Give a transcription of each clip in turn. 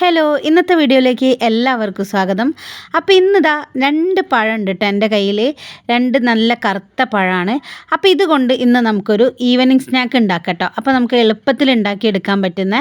Hello ഇന്നത്തെ വീഡിയോയിലേക്ക് എല്ലാവർക്കും സ്വാഗതം. അപ്പോൾ ഇന്നിതാ രണ്ട് പഴം ഉണ്ട് കേട്ടോ എന്റെ കയ്യിൽ രണ്ട് നല്ല കറുത്ത പഴമാണ്. അപ്പോൾ ഇതുകൊണ്ട് ഇന്ന് നമുക്കൊരു ഈവനിങ് സ്നാക്ക് ഉണ്ടാക്കട്ടോ. കേട്ടോ അപ്പോൾ നമുക്ക് എളുപ്പത്തിൽ ഉണ്ടാക്കി എടുക്കാൻ പറ്റുന്ന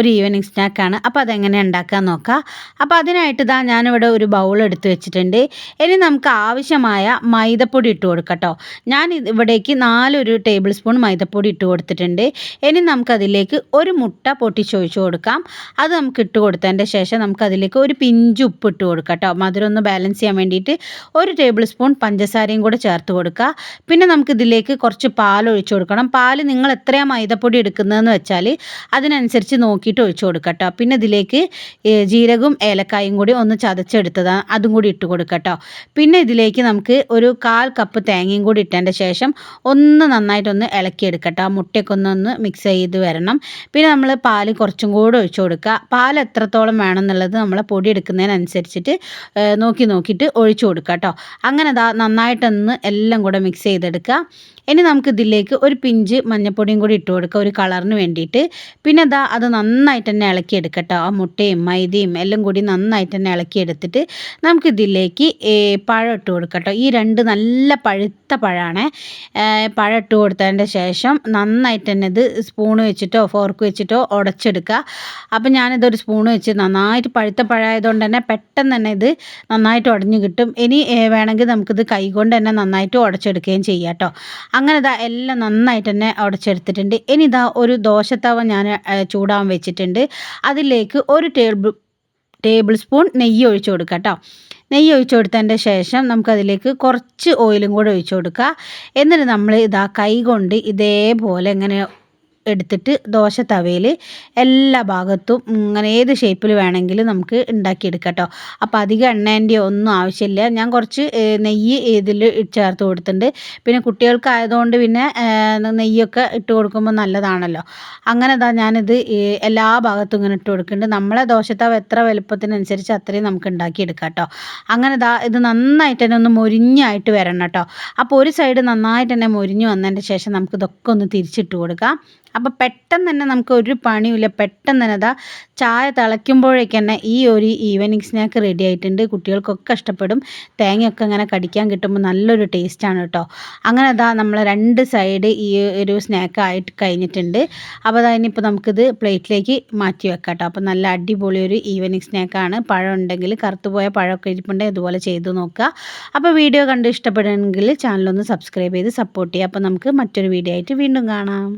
ഒരു ഈവനിങ് സ്നാക്കാണ് അപ്പോൾ അതെങ്ങനെ ഉണ്ടാക്കാൻ നോക്കാം. അപ്പോൾ അതിനായിട്ട് ഇതാ ഞാനിവിടെ ഒരു ബൗൾ എടുത്ത് വെച്ചിട്ടുണ്ട്. ഇനി നമുക്ക് ആവശ്യമായ മൈദപ്പൊടി ഇട്ട് കൊടുക്കട്ടോ. കേട്ടോ ഞാൻ ഇവിടേക്ക് നാലൊരു ടേബിൾ സ്പൂൺ മൈദപ്പൊടി ഇട്ട് കൊടുത്തിട്ടുണ്ട്. ഇനി നമുക്കതിലേക്ക് ഒരു മുട്ട പൊട്ടിച്ചൊഴിച്ച് കൊടുക്കാം. അത് നമുക്ക് ഇട്ട് കൊടുത്തതിന്റെ ശേഷം നമുക്ക് അതിലേക്ക് ഒരു പിഞ്ച് ഉപ്പ് ഇട്ട് കൊടുക്കുക കേട്ടോ. മധുരം ഒന്ന് ബാലൻസ് ചെയ്യാൻ വേണ്ടിയിട്ട് ഒരു ടേബിൾ സ്പൂൺ പഞ്ചസാരയും കൂടെ ചേർത്ത് കൊടുക്കുക. പിന്നെ നമുക്ക് ഇതിലേക്ക് കുറച്ച് പാൽ ഒഴിച്ചു കൊടുക്കണം. പാൽ നിങ്ങൾ എത്രയാണ് മൈദപ്പൊടി എടുക്കുന്നതെന്ന് വെച്ചാൽ അതിനനുസരിച്ച് നോക്കിയിട്ട് ഒഴിച്ചു കൊടുക്കുക കേട്ടോ. പിന്നെ ഇതിലേക്ക് ജീരകവും ഏലക്കായും കൂടി ഒന്ന് ചതച്ചെടുത്തതാണ് അതും കൂടി ഇട്ട് കൊടുക്കുക കേട്ടോ. പിന്നെ ഇതിലേക്ക് നമുക്ക് ഒരു കാൽ കപ്പ് തേങ്ങയും കൂടി ഇട്ടതിന്റെ ശേഷം ഒന്ന് നന്നായിട്ടൊന്ന് ഇളക്കിയെടുക്കട്ടോ ആ മുട്ടയൊക്കെ ഒന്ന് മിക്സ് ചെയ്ത് വരണം. പിന്നെ നമ്മൾ പാൽ കുറച്ചും കൂടെ ഒഴിച്ചു കൊടുക്കുക. പാൽ എത്രത്തോളം വേണമെന്നുള്ളത് നമ്മൾ പൊടി എടുക്കുന്നതിനനുസരിച്ചിട്ട് നോക്കി നോക്കിയിട്ട് ഒഴിച്ചു കൊടുക്കുക കേട്ടോ. അങ്ങനെ ദാ നന്നായിട്ടൊന്ന് എല്ലാം കൂടെ മിക്സ് ചെയ്തെടുക്കുക. ഇനി നമുക്ക് ഇതിലേക്ക് ഒരു പിഞ്ച് മഞ്ഞപ്പൊടിയും കൂടി ഇട്ട് കൊടുക്കുക ഒരു കളറിന് വേണ്ടിയിട്ട്. പിന്നെ ദാ അത് നന്നായിട്ട് തന്നെ ഇളക്കിയെടുക്കട്ടോ ആ മുട്ടയും മൈദയും എല്ലാം കൂടി നന്നായിട്ട് തന്നെ ഇളക്കിയെടുത്തിട്ട് നമുക്കിതിലേക്ക് പഴം ഇട്ട് കൊടുക്കട്ടോ ഈ രണ്ട് നല്ല പഴുത്ത പഴമാണ് പഴം ഇട്ട് കൊടുത്തതിന്റെ ശേഷം നന്നായിട്ട് തന്നെ ഇത് സ്പൂൺ വെച്ചിട്ടോ ഫോർക്ക് വെച്ചിട്ടോ ഉടച്ചെടുക്കുക. അപ്പം ഞാനിതൊരു സ്പൂൺ വെച്ച് നന്നായിട്ട് പഴുത്ത പഴമായതുകൊണ്ട് തന്നെ പെട്ടെന്ന് തന്നെ ഇത് നന്നായിട്ട് ഉടഞ്ഞു കിട്ടും. ഇനി വേണമെങ്കിൽ നമുക്കിത് കൈകൊണ്ട് തന്നെ നന്നായിട്ട് ഉടച്ചെടുക്കുകയും ചെയ്യാം കേട്ടോ അങ്ങനെ ഇതാ എല്ലാം നന്നായിട്ട് തന്നെ ഉടച്ചെടുത്തിട്ടുണ്ട്. ഇനി ഇതാ ഒരു ദോശത്തവ ഞാൻ ചൂടാൻ വെച്ചിട്ടുണ്ട്. അതിലേക്ക് ഒരു ടേബിൾ ടേബിൾ സ്പൂൺ നെയ്യ് ഒഴിച്ചു കൊടുക്കുക കേട്ടോ നെയ്യ് ഒഴിച്ചു കൊടുത്തതിന്റെ ശേഷം നമുക്കതിലേക്ക് കുറച്ച് ഓയിലും കൂടെ ഒഴിച്ചു കൊടുക്കുക എന്നിട്ട് നമ്മൾ ഇതാ കൈ കൊണ്ട് ഇതേപോലെ ഇങ്ങനെ എടുത്തിട്ട് ദോശ തവയിൽ എല്ലാ ഭാഗത്തും ഇങ്ങനെ ഏത് ഷേപ്പിൽ വേണമെങ്കിലും നമുക്ക് ഉണ്ടാക്കിയെടുക്കാം കേട്ടോ അപ്പോൾ അധികം എണ്ണേന്റെ ഒന്നും ആവശ്യമില്ല. ഞാൻ കുറച്ച് നെയ്യ് ഇതിൽ ചേർത്ത് കൊടുത്തിട്ടുണ്ട്. പിന്നെ കുട്ടികൾക്ക് ആയതുകൊണ്ട് പിന്നെ നെയ്യൊക്കെ ഇട്ട് കൊടുക്കുമ്പോൾ നല്ലതാണല്ലോ. അങ്ങനെ ഇതാ ഞാനിത് എല്ലാ ഭാഗത്തും ഇങ്ങനെ ഇട്ട് കൊടുക്കുന്നുണ്ട്. നമ്മളെ ദോശത്തവ എത്ര വലുപ്പത്തിനനുസരിച്ച് അത്രയും നമുക്ക് ഉണ്ടാക്കിയെടുക്കാം കേട്ടോ അങ്ങനെ ഇതാ ഇത് നന്നായിട്ട് തന്നെ ഒന്ന് മൊരിഞ്ഞായിട്ട് വരണം കേട്ടോ അപ്പോൾ ഒരു സൈഡ് നന്നായിട്ട് തന്നെ മൊരിഞ്ഞ് വന്നതിന്റെ ശേഷം നമുക്ക് ഇതൊക്കെ ഒന്ന് തിരിച്ചിട്ട് കൊടുക്കാം. അപ്പോൾ പെട്ടെന്ന് തന്നെ നമുക്ക് ഒരു പണിയില്ല പെട്ടെന്ന് തന്നെ അതാ ചായ തിളയ്ക്കുമ്പോഴേക്ക് തന്നെ ഈ ഒരു ഈവനിങ് സ്നാക്ക് റെഡി ആയിട്ടുണ്ട്. കുട്ടികൾക്കൊക്കെ ഇഷ്ടപ്പെടും തേങ്ങയൊക്കെ ഇങ്ങനെ കടിക്കാൻ കിട്ടുമ്പോൾ നല്ലൊരു ടേസ്റ്റാണ് കേട്ടോ. അങ്ങനെ അതാ നമ്മൾ രണ്ട് സൈഡ് ഈ ഒരു സ്നാക്ക് ആയിട്ട് കഴിഞ്ഞിട്ടുണ്ട്. അപ്പോൾ അതാ ഇനിയിപ്പോൾ നമുക്കിത് പ്ലേറ്റിലേക്ക് മാറ്റി വെക്കാം കേട്ടോ. അപ്പോൾ നല്ല അടിപൊളി ഒരു ഈവനിങ് സ്നാക്കാണ് പഴം ഉണ്ടെങ്കിൽ കറുത്തുപോയ പഴമൊക്കെ ഇരിപ്പുണ്ടെങ്കിൽ ഇതുപോലെ ചെയ്തു നോക്കുക. അപ്പോൾ വീഡിയോ കണ്ട് ഇഷ്ടപ്പെടുകയാണെങ്കിൽ ചാനലൊന്ന് സബ്സ്ക്രൈബ് ചെയ്ത് സപ്പോർട്ട് ചെയ്യുക. അപ്പോൾ നമുക്ക് മറ്റൊരു വീഡിയോ ആയിട്ട് വീണ്ടും കാണാം.